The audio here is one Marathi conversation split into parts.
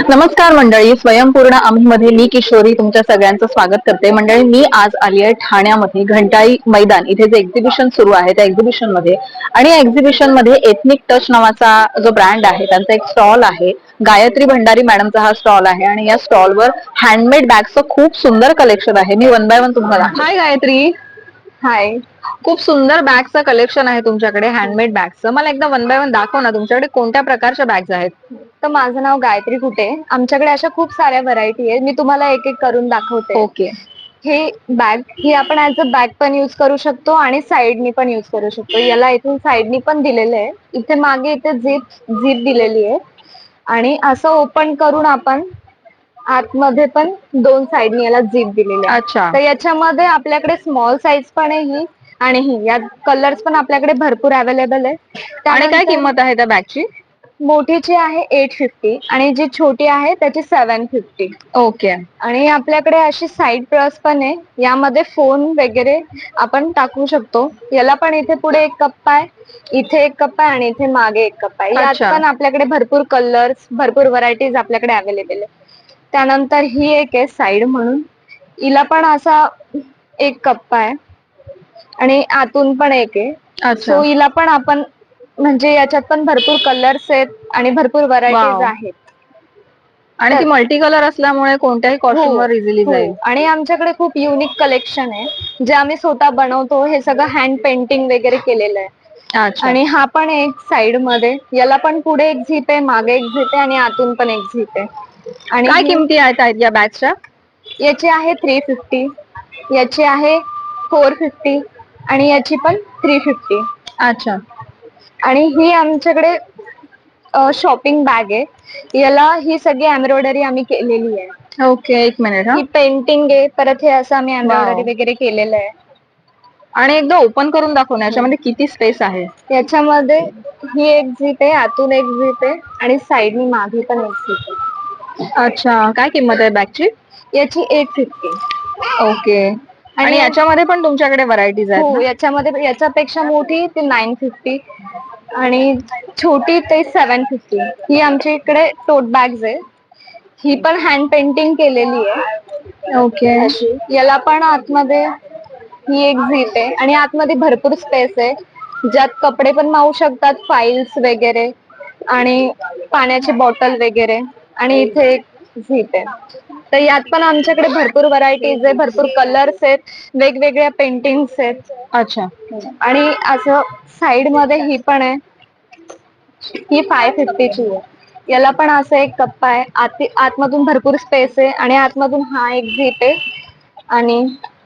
नमस्कार मंडळी स्वयंपूर्ण आम्ही मध्ये मी किशोरी तुमच्या सगळ्यांचं स्वागत करते. मंडळी मी आज आली आहे ठाण्यामध्ये घंटाई मैदान. इथे जे एक्झिबिशन सुरू आहे त्या एक्झिबिशनमध्ये आणि या एक्झिबिशनमध्ये एथनिक टच नावाचा जो ब्रँड आहे त्यांचा एक स्टॉल आहे. गायत्री भंडारी मॅडमचा हा स्टॉल आहे. आणि या स्टॉलवर हँडमेड बॅगचं खूप सुंदर कलेक्शन आहे. मी वन बाय वन तुम्हाला हाय गायत्री. हाय खूप सुंदर बॅगचं कलेक्शन आहे तुमच्याकडे हँडमेड बॅगचं मला एकदा वन बाय वन दाखव ना तुमच्याकडे कोणत्या प्रकारच्या बॅग्स आहेत? तर माझं नाव गायत्री कुटे. आमच्याकडे अशा खूप साऱ्या व्हरायटी आहेत. मी तुम्हाला एक एक करून दाखवते. ओके. हे बॅग ही आपण ऍज अ बॅग पण युज करू शकतो आणि साईडनी पण युज करू शकतो. याला इथून साईडनी पण दिलेलं आहे. इथे मागे इथे झिप झिप दिलेली आहे. आणि असं ओपन करून आपण आतमध्ये पण दोन साईडनी याला झिप दिलेली आहे. अच्छा. तर याच्यामध्ये आपल्याकडे स्मॉल साईज पण आहे ही आणि ही. यात कलर्स पण आपल्याकडे भरपूर अवेलेबल आहे. आणि काय किंमत आहे त्या बॅगची मोठीची आहे एट फिफ्टी आणि जी छोटी आहे त्याची सेवन फिफ्टी ओके. आणि आपल्याकडे अशी साईड पर्स पण आहे. यामध्ये फोन वगैरे आपण टाकू शकतो. याला पण इथे पुढे एक कप्पा आहे इथे एक कप्पा आहे आणि इथे मागे एक कप्पा आहे. यात अच्छा. पण आपल्याकडे भरपूर कलर्स भरपूर व्हरायटीज आपल्याकडे अवेलेबल आहे. त्यानंतर ही एक आहे साईड म्हणून. हिला पण असा एक कप्पा आहे. आणि आतून पण एक आहे. अच्छा. सो हिला पण आपण म्हणजे याच्यात पण भरपूर कलर्स आहेत आणि भरपूर व्हरायटीज Wow. आहेत. आणि ती मल्टी कलर असल्यामुळे कोणत्याही वर इझिली हो. जाईल. आणि आमच्याकडे खूप युनिक कलेक्शन आहे. जे आम्ही स्वतः बनवतो हे सगळं हँड पेंटिंग वगैरे केलेलं आहे. अच्छा. आणि हा पण एक साइडमध्ये. याला पण पुढे एक झीप आहे मागे एक झीप आहे आणि आतून पण एक झीप आहे. आणि काय ही- किमती आहेत आहेत या बॅगच्या याची आहे थ्री फिफ्टी याची आहे फोर फिफ्टी आणि याची पण थ्री फिफ्टी अच्छा. आणि ही आमच्याकडे शॉपिंग बॅग आहे. याला ही सगळी एम्ब्रॉयडरी आम्ही केलेली आहे. ओके एक मिनिट हा. ही पेंटिंग आहे परत हे असं आम्ही एम्ब्रॉयडरी. वगैरे केलेलं आहे. आणि एकदा ओपन करून दाखव ना याच्यामध्ये किती स्पेस आहे. याच्यामध्ये ही एक झीप आहे आतून एक झीप आहे आणि साईडनी मागे पण एक झीप आहे. अच्छा काय किंमत आहे बॅगची याची एट फिफ्टी ओके. आणि याच्यामध्ये पण तुमच्याकडे व्हरायटीज आहेत हो ना? याच्यामध्ये याच्यापेक्षा मोठी ती नाईन फिफ्टी आणि छोटी ते सेवन फिफ्टी ही आमच्या इकडे टोट बॅग्स आहे ही पण हँड पेंटिंग केलेली आहे. ओके अशी. याला पण आतमध्ये ही एक झीप आहे. आणि आतमध्ये भरपूर स्पेस आहे. ज्यात कपडे पण मावू शकतात फाईल्स वगैरे आणि पाण्याची बॉटल वगैरे. आणि इथे एक झीप आहे. तर यात पण आमच्याकडे भरपूर व्हरायटीज आहे भरपूर कलर्स आहेत वेगवेगळ्या पेंटिंग्स आहेत. अच्छा. आणि असं साइडमध्ये ही पण आहे. ही फाय फिफ्टीची आहे. याला पण असं एक कप्पा आहे. आत आतमधून भरपूर स्पेस आहे आणि आतमधून हा एक झीप आहे. आणि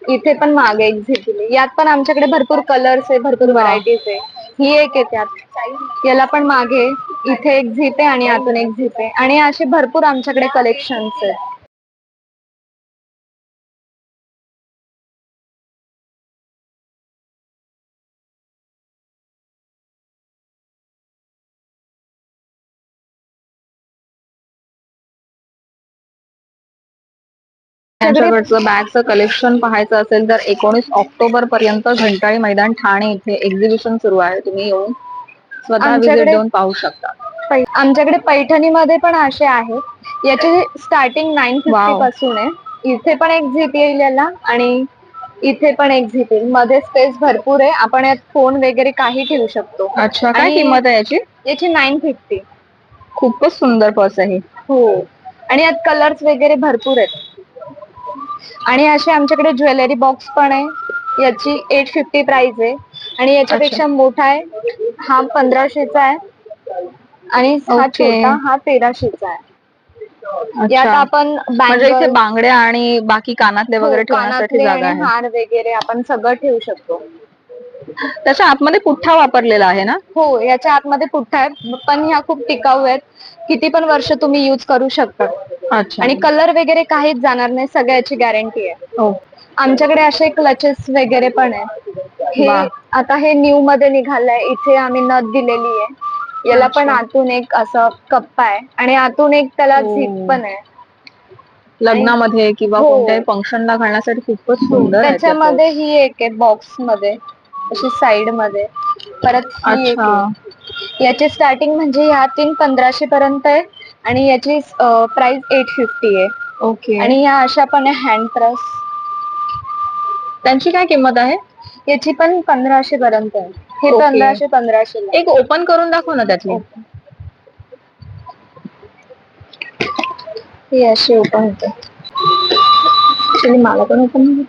इथे पण मागे एक झीप दिली यात पण आमच्याकडे भरपूर कलर्स आहे भरपूर. व्हरायटीज आहे. ही एक आहे त्यात. याला पण मागे इथे एक झीप आहे आणि आतून एक झीप आहे. आणि असे भरपूर आमच्याकडे कलेक्शन्स आहेत. त्यांच्याकडचं बॅगचं कलेक्शन पाहायचं असेल तर एकोणीस ऑक्टोबर पर्यंत घंटाळी मैदान ठाणे इथे एक्झिबिशन सुरू आहे. तुम्ही येऊन स्वतः विजिट देऊन पाहू शकता. पै- आमच्याकडे पैठणीमध्ये पण असे आहेत याची स्टार्टिंग नाईन फिफ्टी Wow. पासून आहे. इथे पण एक झीप येईल याला आणि इथे पण एक झीप येईल. मध्ये स्पेस भरपूर आहे. आपण यात फोन वगैरे काही ठेवू शकतो. अच्छा काय आणि- किंमत आहे याची? याची नाईन फिफ्टी खूपच सुंदर पर्स आहे. हो. आणि यात कलर्स वगैरे भरपूर आहेत. आणि असे आमच्याकडे ज्वेलरी बॉक्स पण आहे. याची एट फिफ्टी प्राइस आहे. आणि याच्यापेक्षा मोठा आहे. हा पंधराशेचा आहे. आणि हा Okay. छोटा हा तेराशेचा आहे. यात अच्छा आपण म्हणजे इथे bangle, बांगड्या आणि बाकी कानातले हो, वगैरे ठेवण्यासाठी कानातले जागा आणि आहे. हार वगैरे आपण सगळं ठेवू शकतो. त्याच्या आतमध्ये पुठ्ठा वापरलेला आहे ना? हो याच्या आतमध्ये पुठ्ठा आहे. पण ह्या खूप टिकाऊ आहेत. किती पण वर्ष तुम्ही युज करू शकता. अच्छा आणि कलर वगैरे काहीच जाणार नाही सगळ्याची गॅरंटी आहे हो आमच्याकडे असे क्लचेस वगैरे पण आहे हे वा. आता हे न्यू मध्ये निघालंय इथे आम्ही नथ दिलेली आहे याला पण अच्छा. आतून एक असं कप्पा आहे आणि आतून एक त्याला हो. झीप पण आहे लग्नामध्ये किंवा हो. कोणत्याही फंक्शनला घालण्यासाठी खूपच सुंदर आहे ते त्याच्यामध्ये ही एक आहे बॉक्समध्ये अशी साइडमध्ये परत purse. ही एक अच्छा आहे. याची स्टार्टिंग म्हणजे ह्या तीन पंधराशे पर्यंत आहे आणि याची प्राइस एट फिफ्टी आहे. ओके आणि ह्या अशा पण आहे हँड प्रेस त्यांची काय किंमत आहे? याची पण पंधराशे पर्यंत आहे. हे Okay. पंधराशे पंधराशे एक ओपन करून दाखव ना त्यातली. हे असे ओपन होते. Actually मला पण ओपन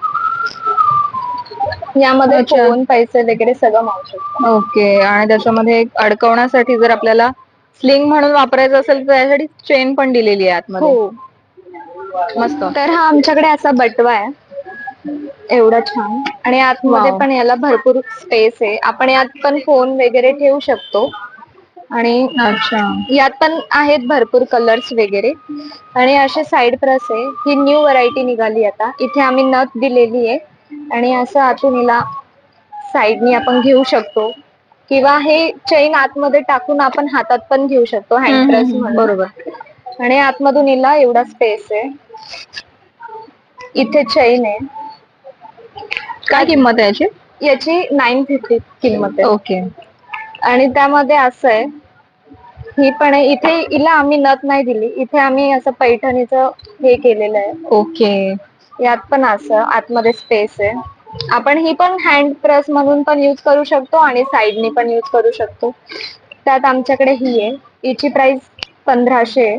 यामध्ये अच्छा. फोन पैसे वगैरे सगळं मावू शकतं. ओके आणि त्याच्यामध्ये एक अडकवण्यासाठी जर आपल्याला स्लिंग म्हणून वापरायचं असेल तर त्यासाठी चेन पण दिलेली आहे आतमध्ये. हो. मस्त. तर हा आमच्याकडे असा बटवा आहे. एवढा छान. आणि आतमध्ये Wow. पण याला भरपूर स्पेस आहे. आपण यात पण फोन वगैरे ठेवू शकतो. आणि अच्छा. यात पण आहेत भरपूर कलर्स वगैरे. आणि असे साइड प्रेस आहे ही न्यू व्हरायटी निघाली आता. इथे आम्ही नथ दिलेली आहे. आणि असं आतून हिला साईडनी आपण घेऊ शकतो. किंवा हे चेन आतमध्ये टाकून आपण हातात पण घेऊ शकतो हँड प्रेस बरोबर. आणि आतमधून हिला एवढा स्पेस आहे. इथे चेन आहे. काय किंमत आहे याची? याची नाईन फिफ्टी किंमत आहे. ओके. आणि त्यामध्ये असं आहे ही पण आहे. इथे हिला आम्ही नथ नाही दिली. इथे आम्ही असं पैठणीचं हे केलेलं आहे. ओके. यात पण असं आतमध्ये स्पेस आहे. आपण ही पण हँड प्रेस म्हणून पण यूज करू शकतो आणि साईडनी पण यूज करू शकतो. त्यात आमच्याकडे ही आहे. हिची प्राइस पंधराशे आहे.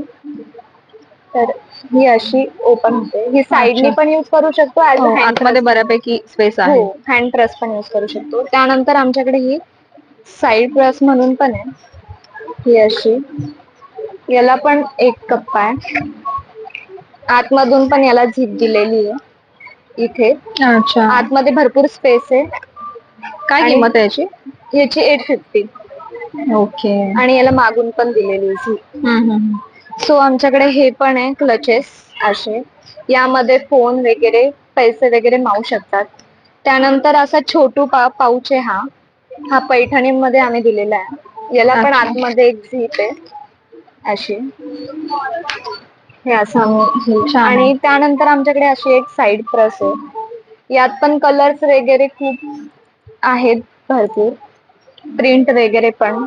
तर ही अशी ओपन होते. ही साईडनी. पण यूज करू शकतो ऍज हो, आतमध्ये बऱ्यापैकी स्पेस आहे. हो हँड प्रेस पण यूज करू शकतो. त्यानंतर आमच्याकडे ही साईड प्रेस म्हणून पण आहे. ही अशी. याला पण एक कप्पा आहे. आतमधून पण याला झीप दिलेली आहे. इथे. अच्छा. आतमध्ये भरपूर स्पेस आहे. काय आणि- किंमत आहे याची? याची एट फिफ्टी ओके. आणि याला मागून पण दिलेली आहे हम्म. सो आमच्याकडे हे पण आहे क्लचेस असे. यामध्ये फोन वगैरे पैसे वगैरे मावू शकतात. त्यानंतर असा छोटू पा पाऊच आहे हा. हा पैठणीमध्ये आम्ही दिलेला आहे. याला पण अच्छा. आतमध्ये एक झीप आहे. अशी. हे असं आम्ही छान आहे. आणि त्यानंतर आमच्याकडे अशी एक साइड प्रेस आहे. यात पण कलर्स वगैरे खूप आहेत भरपूर. प्रिंट वगैरे पण.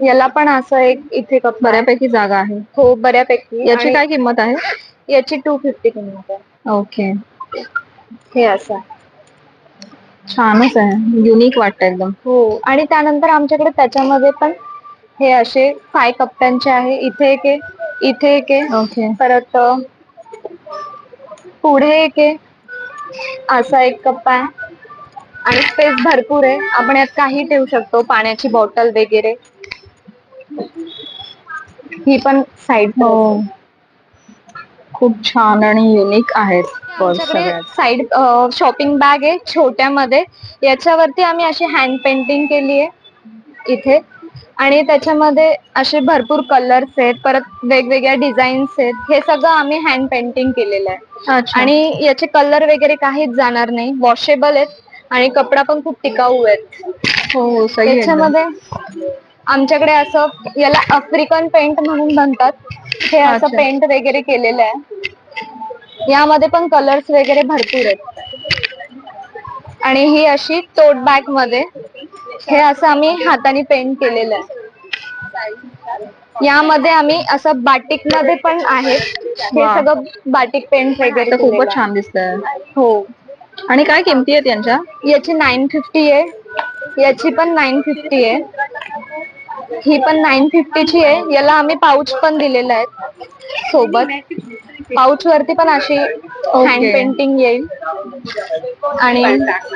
याला पण असं एक इथे कप बऱ्यापैकी जागा आहे. हो बऱ्यापैकी. याची आणि काय किंमत आहे? याची टू फिफ्टी किंमत आहे. ओके. हे असं. छानच आहे. युनिक वाटतं एकदम. हो. आणि त्यानंतर आमच्याकडे त्याच्यामध्ये पण हे असे फाय कप्प्यांचे आहे. इथे एक आहे. इथे एक आहे. ओके. परत पुढे एक आहे. असा एक कप्पा आहे. आणि स्पेस भरपूर आहे. आपण यात काही ठेवू शकतो. पाण्याची बॉटल वगैरे. ही पण साईड हो. खूप छान आणि युनिक आहेत साईड शॉपिंग बॅग आहे. छोट्यामध्ये. याच्यावरती आम्ही अशी हँड पेंटिंग केली आहे. इथे. आणि त्याच्यामध्ये असे भरपूर कलर्स आहेत परत वेगवेगळ्या डिझाईन्स आहेत. हे सगळं आम्ही हँड पेंटिंग केलेलं आहे. अच्छा. आणि याचे कलर वगैरे काहीच जाणार नाही. वॉशेबल आहेत आणि कपडा पण खूप टिकाऊ आहेत. हो हो सही आहे एकदम. त्याच्यामध्ये आमच्याकडे असं याला आफ्रिकन पेंट म्हणून म्हणतात. हे असं. पेंट वगैरे केलेलं आहे. यामध्ये पण कलर्स वगैरे भरपूर आहेत. आणि ही अशी टोट बॅगमध्ये हे असं आम्ही हाताने पेंट केलेलं आहे. यामध्ये आम्ही असं बाटिकमध्ये पण आहे हे वा. सगळं बाटिक पेंट वगैरे तर खूपच आहे. छान दिसतंय. हो. आणि काय किमती आहेत यांच्या? याची नाईन फिफ्टी आहे. याची पण नाईन फिफ्टी आहे. ही पण नाईन फिफ्टीची आहे. याला आम्ही पाऊच पण दिलेला आहे. सोबत. पाऊच वरती पण अशी हँड पेंटिंग येईल. आणि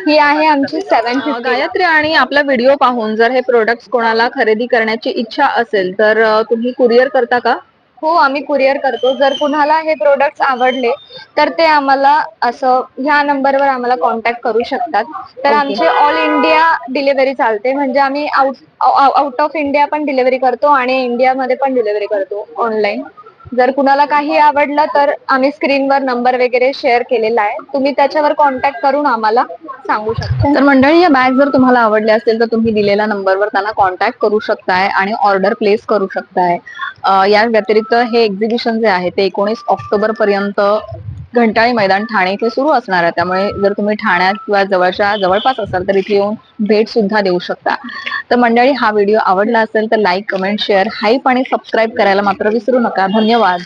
ही आहे आमची सेवन गायत्री आणि आपला व्हिडिओ पाहून जर हे प्रोडक्ट कोणाला खरेदी करण्याची इच्छा असेल तर तुम्ही कुरिअर करता का? हो आम्ही कुरिअर करतो. जर कुणाला हे प्रोडक्ट आवडले तर ते आम्हाला असं ह्या नंबरवर आम्हाला कॉन्टॅक्ट करू शकतात. तर. आमचे ऑल इंडिया डिलिव्हरी चालते. म्हणजे आम्ही आउट आउट ऑफ इंडिया पण डिलिव्हरी करतो आणि इंडियामध्ये पण डिलिव्हरी करतो ऑनलाईन जर कुणाला काही आवडलं तर आम्ही स्क्रीनवर नंबर वगैरे शेअर केलेला आहे. तुम्ही त्याच्यावर कॉन्टॅक्ट करून आम्हाला सांगू शकता. तर मंडळी या बॅग जर तुम्हाला आवडल्या असतील तर तुम्ही दिलेल्या नंबरवर त्यांना कॉन्टॅक्ट करू शकताय आणि ऑर्डर प्लेस करू शकताय. या व्यतिरिक्त हे एक्झिबिशन जे आहे ते एकोणीस ऑक्टोबर पर्यंत घंटाळी मैदान ठाणे इथे सुरू असणार आहे. त्यामुळे जर तुम्ही ठाण्यात किंवा जवळच्या जवळपास असाल तर इथे येऊन भेट सुद्धा देऊ शकता. तर मंडळी हा व्हिडिओ आवडला असेल तर लाईक कमेंट शेअर हाईप आणि सबस्क्राईब करायला मात्र विसरू नका. धन्यवाद.